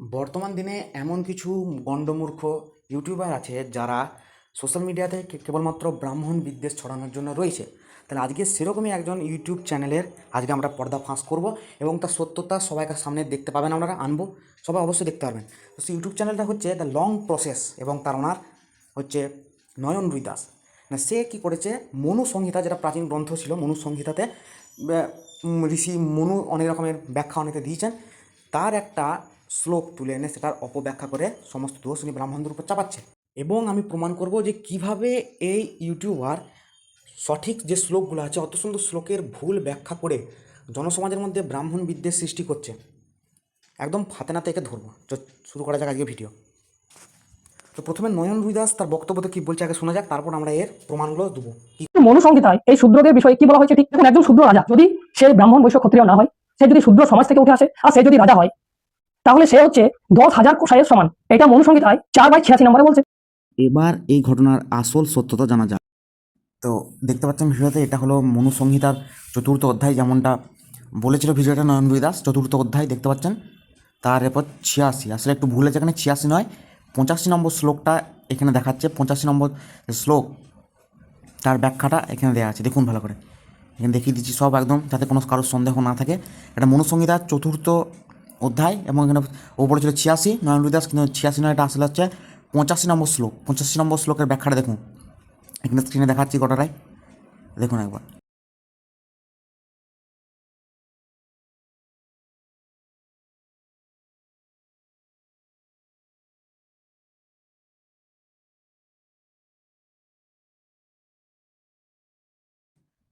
বর্তমান দিনে এমন কিছু গণ্ডমূর্খ ইউটিউবার আছে যারা সোশ্যাল মিডিয়াতে কেবলমাত্র ব্রাহ্মণ বিদ্বেষ ছড়ানোর জন্য রয়েছে। তাহলে আজকে সেরকমই একজন ইউটিউব চ্যানেলের আজকে আমরা পর্দা ফাঁস করব এবং তার সত্যতা সবাইকার সামনে দেখতে পাবেন আপনারা আনব। সবাই অবশ্যই দেখতে পারবেন। তো সেই ইউটিউব চ্যানেলটা হচ্ছে দ্য লং প্রসেস এবং তার ওনার হচ্ছে নয়ন রুইদাস না সে কী করেছে, মনু সংহিতা যেটা প্রাচীন গ্রন্থ ছিল, মনু সংহিতাতে ঋষি মনু অনেক রকমের ব্যাখ্যা অনেকে দিয়েছেন। তার একটা শ্লোক তুলে এনে সেটার অপব্যাখ্যা করে সমস্ত দোষ উনি ব্রাহ্মণদের উপর চাপাচ্ছে। এবং আমি প্রমাণ করব যে কীভাবে এই ইউটিউবার সঠিক যে শ্লোকগুলো আছে, অত সুন্দর শ্লোকের ভুল ব্যাখ্যা করে জনসমাজের মধ্যে ব্রাহ্মণ বিদ্বেষ সৃষ্টি করছে। একদম ফাতে না থেকে ধরবো। তো শুরু করা যাক আজকে ভিডিও। তো প্রথমে নয়ন রুইদাস তার বক্তব্যতে কী বলছে আগে শোনা যাক, তারপর আমরা এর প্রমাণগুলো দেবো। মনুসংহিতায় এই শূদ্রদের বিষয়ে কি বলা হয়েছে? ঠিক দেখুন, একজন শূদ্র রাজা, যদি সে ব্রাহ্মণ বৈশ্য ক্ষত্রিয় না হয়, সে যদি শূদ্র সমাজ থেকে উঠে আসে, আর সে যদি রাজা হয় তাহলে সে হচ্ছে দশ হাজার কোষায়ের সমান। এটা মনুসংহিতায় চার বাই ছিয়াশি নম্বরে বলছে। এবার এই ঘটনার আসল সত্যতা জানা যায় তো দেখতে পাচ্ছেন ভিডিওতে, এটা হলো মনুসংহিতার চতুর্থ অধ্যায়, যেমনটা বলেছিল ভিডিওটা নয়ন দাস চতুর্থ অধ্যায়, দেখতে পাচ্ছেন? তার এরপর ছিয়াশি। আসলে একটু ভুল আছে এখানে, ছিয়াশি নয়, পঁচাশি নম্বর শ্লোকটা এখানে দেখাচ্ছে, পঁচাশি নম্বর শ্লোক, তার ব্যাখ্যাটা এখানে দেওয়া আছে। দেখুন ভালো করে। এখানে দেখিয়ে দিচ্ছি সব একদম, যাতে কোনো কারোর সন্দেহ না থাকে। এটা মনুসংহিতার চতুর্থ অধ্যায় এবং এখানে ওপরে ছিল ছিয়াশি, নয়ন দাস কিন্তু ছিয়াশি নয় এটা আসলে হচ্ছে পঁচাশি নম্বর শ্লোক, পঁচাশি নম্বর শ্লোকের ব্যাখ্যাটা দেখুন। এখানে স্ক্রিনে দেখাচ্ছি গোটাটাই। দেখুন একবার।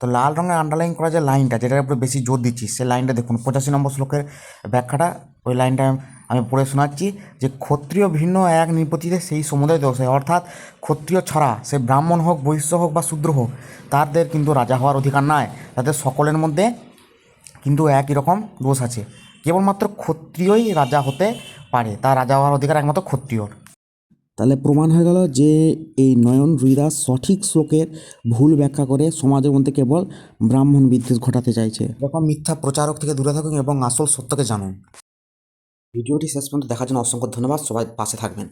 তো লাল রঙের আন্ডারলাইন করা যে লাইনটা যেটার উপরে বেশি জোর দিচ্ছি সেই লাইনটা দেখুন, পঁচাশি নম্বর শ্লোকের ব্যাখ্যাটা, ওই লাইনটা আমি পড়ে শোনাচ্ছি যে ক্ষত্রিয় ভিন্ন এক নিপতিতে সেই সমুদয় দোষ হয়। অর্থাৎ ক্ষত্রিয় ছাড়া, সে ব্রাহ্মণ হোক, বৈশ্য হোক বা শূদ্র হোক, তাদের কিন্তু রাজা হওয়ার অধিকার নাই। তাদের সকলের মধ্যে কিন্তু একই রকম দোষ আছে। কেবলমাত্র ক্ষত্রিয়ই রাজা হতে পারে, তার রাজা হওয়ার অধিকার একমাত্র ক্ষত্রিয়র। তাহলে প্রমাণ হয়ে গেল যে এই নয়ন রুইদাস সঠিক শ্লোকের ভুল ব্যাখ্যা করে সমাজের মধ্যে কেবল ব্রাহ্মণ বিদ্বেষ ঘটাতে চাইছে। এরকম মিথ্যা প্রচারক থেকে দূরে থাকুন এবং আসল সত্যকে জানুন। ভিডিওটি শেষ পর্যন্ত দেখার জন্য অসংখ্য ধন্যবাদ। সবাই পাশে থাকবেন।